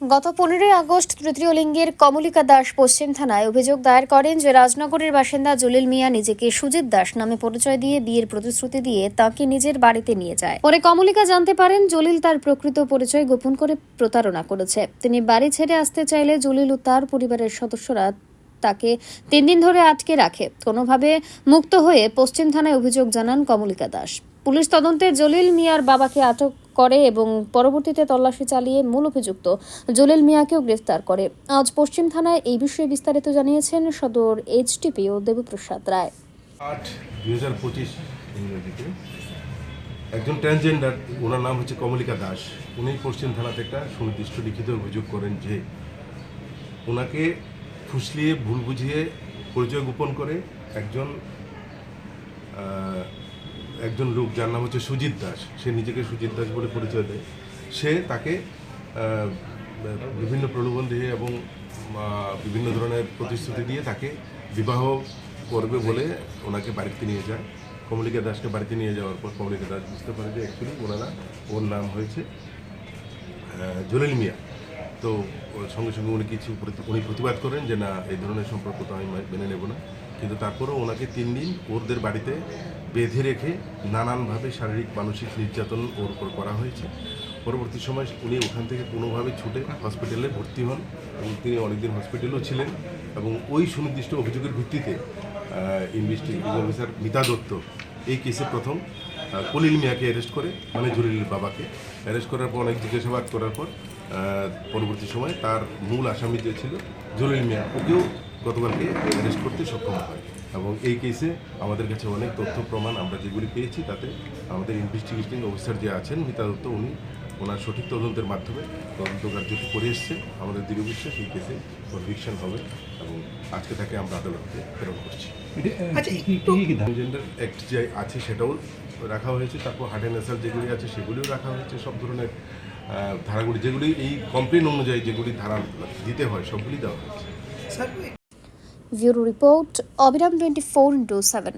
গত পনেরোই আগস্ট তৃতীয় লিঙ্গের কমলিকা দাস পশ্চিম থানায় অভিযোগ দায়ের করেন যে রাজনগরের বাসিন্দা জলিল মিয়া নিজেকে সুজিত দাস নামে পরিচয় দিয়ে বিয়ের প্রতিশ্রুতি দিয়ে তাকে নিজের বাড়িতে নিয়ে যায়। পরে কমলিকা জানতে পারেন জলিল তার প্রকৃত পরিচয় গোপন করে প্রতারণা করেছে। তিনি বাড়ি ছেড়ে আসতে চাইলে জলিল ও তার পরিবারের সদস্যরা তাকে তিন দিন ধরে আটকে রাখে। কোনোভাবে মুক্ত হয়ে পশ্চিম থানায় অভিযোগ জানান কমলিকা দাস। পুলিশ তদন্তে জলিল মিয়ার বাবাকে আটক করে এবং পরবর্তীতে তল্লাশি চালিয়ে মূল অভিযুক্ত জলিল মিয়াকেও গ্রেফতার করে। আজ পশ্চিম থানায় এই বিষয়ে বিস্তারিত জানিয়েছেন সদর এইচটিপি ও দেবপ্রসাদ রায়। আট হাজার পঁচিশ একজন ট্রান্সজেন্ডার, ওনার নাম হচ্ছে কমলিকা দাস। উনি পশ্চিম থানাতে একটা সুনির্দিষ্ট লিখিত অভিযোগ করেন যে ওনাকে ফুসলিয়ে, ভুল বুঝিয়ে পরিচয় গোপন করে একজন একজন লোক যার নাম হচ্ছে সুজিত দাস, সে নিজেকে সুজিত দাস বলে পরিচয় দেয়। সে তাকে বিভিন্ন প্রলোভন দিয়ে এবং বিভিন্ন ধরনের প্রতিশ্রুতি দিয়ে তাকে বিবাহ করবে বলে ওনাকে বাড়িতে নিয়ে যায়। কমলিকা দাসকে বাড়িতে নিয়ে যাওয়ার পর কমলিকা দাস বুঝতে পারে যে অ্যাকচুয়ালি ওনারা, ওর নাম হয়েছে জলিল মিয়া। তো সঙ্গে সঙ্গে উনি কিছু উনি প্রতিবাদ করেন যে না, এই ধরনের সম্পর্ক তো আমি মেনে নেব না। কিন্তু তারপরেও ওনাকে তিন দিন ওরদের বাড়িতে বেঁধে রেখে নানানভাবে শারীরিক, মানসিক নির্যাতন ওর উপর করা হয়েছে। পরবর্তী সময় উনি ওখান থেকে কোনোভাবে ছুটে হসপিটালে ভর্তি হন এবং তিনি অনেকদিন হসপিটালেও ছিলেন এবং ওই সুনির্দিষ্ট অভিযোগের ভিত্তিতে ইনভেস্টিগেটিং অফিসার মিতা দত্ত এই কেসে প্রথম কলিল মিয়াকে অ্যারেস্ট করে মানে জলিল বাবাকে অ্যারেস্ট করার পর, অনেক জিজ্ঞাসাবাদ করার পর পরবর্তী সময় তার মূল আসামি যে ছিল জলিল মিয়া, ওকেও গতকালকে অ্যারেস্ট করতে সক্ষম হয়। এবং এই কেসে আমাদের কাছে অনেক তথ্য প্রমাণ আমরা যেগুলি পেয়েছি তাতে আমাদের ইনভেস্টিগেটিং অফিসার যে আছেন মিতা দত্ত উনি ওনার সঠিক তদন্তের মাধ্যমে তদন্ত কার্যটি করে এসছে। আমাদের দৃঢ় বিশ্বাস এই কেসে কনভিকশন হবে এবং আজকে তাকে আমরা আদালতে প্রেরণ করছি। আচ্ছা একটু ট্রান্সজেন্ডার অ্যাক্ট যে আছে সেটাও রাখা হয়েছে তারপর হার্ট অ্যান্ড যেগুলি আছে সেগুলিও রাখা হয়েছে সব ধরনের ধারাগুলি যেগুলি এই কমপ্লেন অনুযায়ী যেগুলি ধারা দিতে হয় সবগুলি দেওয়া হয়েছে। Sir ব্যুরো রিপোর্ট অবিরাম টোয়েন্টি ফোর ইন্টু সেভেন